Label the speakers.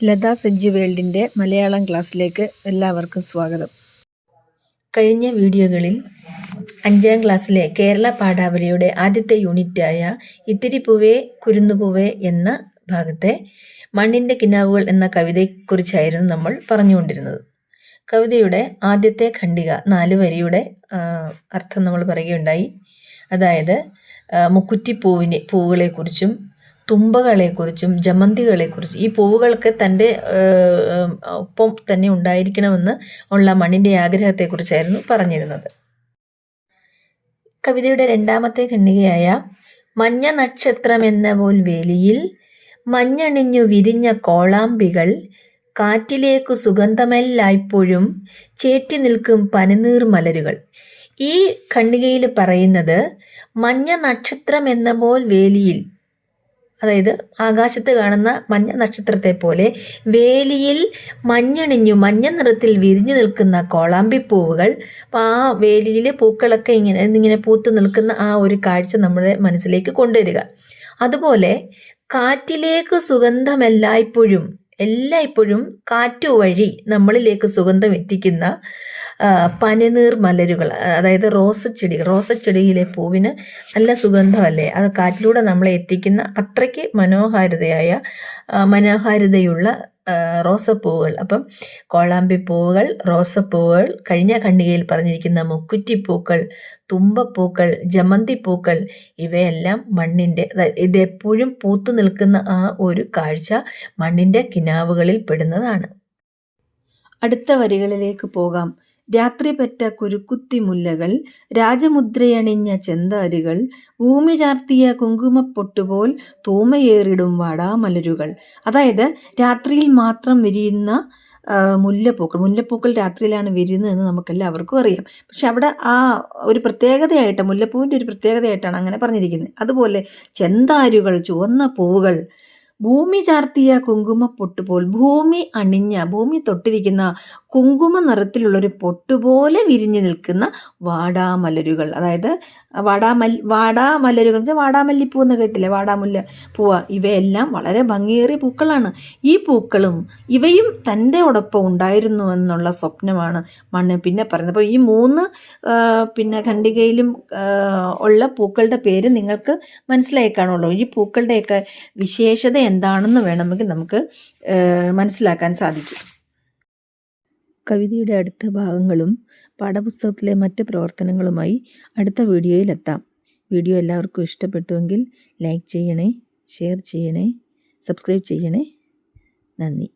Speaker 1: ലത സെഞ്ചു വേൾഡിന്റെ മലയാളം ക്ലാസ്സിലേക്ക് എല്ലാവർക്കും സ്വാഗതം. കഴിഞ്ഞ വീഡിയോകളിൽ അഞ്ചാം ക്ലാസ്സിലെ കേരള പാഠാവലിയുടെ ആദ്യത്തെ യൂണിറ്റായ ഇത്തിരി പൂവേ കുരുന്നുപൂവേ എന്ന ഭാഗത്തെ മണ്ണിന്റെ കിനാവുകൾ എന്ന കവിതയെക്കുറിച്ചായിരുന്നു നമ്മൾ പറഞ്ഞുകൊണ്ടിരുന്നത്. കവിതയുടെ ആദ്യത്തെ ഖണ്ഡിക നാല് വരിയുടെ അർത്ഥം നമ്മൾ പറയുകയുണ്ടായി. അതായത് മുക്കുറ്റി മുക്കുറ്റിപ്പൂവിനെ പൂവുകളെക്കുറിച്ചും തുമ്പകളെക്കുറിച്ചും ജമന്തികളെക്കുറിച്ചും ഈ പൂവുകൾക്ക് തന്റെ ഒപ്പം തന്നെ ഉണ്ടായിരിക്കണമെന്ന് ഉള്ള മണ്ണിന്റെ ആഗ്രഹത്തെക്കുറിച്ചായിരുന്നു പറഞ്ഞിരുന്നത്. കവിതയുടെ രണ്ടാമത്തെ ഖണ്ഡികയായ മഞ്ഞ നക്ഷത്രമെന്ന പോൽ വേലിയിൽ മഞ്ഞണിഞ്ഞു വിരിഞ്ഞ കോളാമ്പികൾ കാറ്റിലേക്കു സുഗന്ധമെല്ലായ്പ്പോഴും ചേറ്റി നിൽക്കും പനിനീർ മലരുകൾ. ഈ ഖണ്ഡികയിൽ പറയുന്നത് മഞ്ഞ നക്ഷത്രം എന്ന പോൽ വേലിയിൽ അതായത് ആകാശത്ത് കാണുന്ന മഞ്ഞ നക്ഷത്രത്തെ പോലെ വേലിയിൽ മഞ്ഞണിഞ്ഞു മഞ്ഞ നിറത്തിൽ വിരിഞ്ഞു നിൽക്കുന്ന കോളാമ്പിപ്പൂവുകൾ പൂവുകൾ ആ വേലിയിൽ പൂക്കളൊക്കെ ഇങ്ങനെ ഇങ്ങനെ പൂത്തു നിൽക്കുന്ന ആ ഒരു കാഴ്ച നമ്മുടെ മനസ്സിലേക്ക് കൊണ്ടുവരിക. അതുപോലെ കാറ്റിലേക്ക് സുഗന്ധമെല്ലായ്പ്പോഴും എല്ലായ്പ്പോഴും കാറ്റു വഴി നമ്മളിലേക്ക് സുഗന്ധം എത്തിക്കുന്ന പനിനീർ മലരുകൾ അതായത് റോസ് ചെടി റോസ് ചെടിയിലെ പൂവിന് നല്ല സുഗന്ധമല്ലേ? അത് കാറ്റിലൂടെ നമ്മളെ എത്തിക്കുന്ന അത്രയ്ക്ക് മനോഹാരിതയായ മനോഹാരിതയുള്ള റോസപ്പൂവുകൾ. അപ്പം കോളാമ്പിപ്പൂവുകൾ റോസപ്പൂവുകൾ കഴിഞ്ഞ ഖണ്ഡികയിൽ പറഞ്ഞിരിക്കുന്ന മുക്കുറ്റിപ്പൂക്കൾ തുമ്പപ്പൂക്കൾ ജമന്തിപ്പൂക്കൾ ഇവയെല്ലാം മണ്ണിന്റെ ഇതെപ്പോഴും പൂത്തു നിൽക്കുന്ന ആ ഒരു കാഴ്ച മണ്ണിന്റെ കിനാവുകളിൽ പെടുന്നതാണ്. അടുത്ത വരികളിലേക്ക് പോകാം. രാത്രി പെറ്റ കുരുക്കുത്തി മുല്ലകൾ രാജമുദ്രയണിഞ്ഞ ചെന്താരികൾ ഭൂമി ചാർത്തിയ കുങ്കുമപ്പൊട്ടുപോൽ തൂമയേറിടും വാടാമലരുകൾ. അതായത് രാത്രിയിൽ മാത്രം വിരിയുന്ന മുല്ലപ്പൂക്കൾ. മുല്ലപ്പൂക്കൾ രാത്രിയിലാണ് വിരിയുന്നതെന്ന് നമുക്കെല്ലാവർക്കും അറിയാം. പക്ഷെ അവിടെ ആ ഒരു പ്രത്യേകതയായിട്ട് മുല്ലപ്പൂവിന്റെ ഒരു പ്രത്യേകതയായിട്ടാണ് അങ്ങനെ പറഞ്ഞിരിക്കുന്നത്. അതുപോലെ ചെന്താരുകൾ ചുവന്ന പൂവുകൾ ഭൂമി ചാർത്തിയ കുങ്കുമ പൊട്ടുപോൽ ഭൂമി അണിഞ്ഞ ഭൂമി തൊട്ടിരിക്കുന്ന കുങ്കുമ നിറത്തിലുള്ളൊരു പൊട്ടുപോലെ വിരിഞ്ഞു നിൽക്കുന്ന വാടാമലരുകൾ. അതായത് വാടാമൽ വാടാമലരുകൾ വെച്ചാൽ വാടാമല്ലിപ്പൂ എന്ന് കേട്ടില്ലേ? വാടാമുല്ല പൂവ. ഇവയെല്ലാം വളരെ ഭംഗിയേറിയ പൂക്കളാണ്. ഈ പൂക്കളും ഇവയും തന്റെ ഒടൊപ്പം ഉണ്ടായിരുന്നു എന്നുള്ള സ്വപ്നമാണ് മണ്ണ്. പിന്നെ പറയുന്നത് അപ്പോൾ ഈ മൂന്ന് പിന്നെ ഖണ്ഡികയിലും ഉള്ള പൂക്കളുടെ പേര് നിങ്ങൾക്ക് മനസ്സിലായി കാണുള്ളൂ ഈ പൂക്കളുടെയൊക്കെ വിശേഷത എന്താണെന്ന് വേണമെങ്കിൽ നമുക്ക് മനസ്സിലാക്കാൻ സാധിക്കും. കവിതയുടെ അടുത്ത ഭാഗങ്ങളും പാഠപുസ്തകത്തിലെ മറ്റ് പ്രവർത്തനങ്ങളുമായി അടുത്ത വീഡിയോയിലെത്താം വീഡിയോ എല്ലാവർക്കും ഇഷ്ടപ്പെട്ടുവെങ്കിൽ ലൈക്ക് ചെയ്യണേ ഷെയർ ചെയ്യണേ സബ്സ്ക്രൈബ് ചെയ്യണേ. നന്ദി.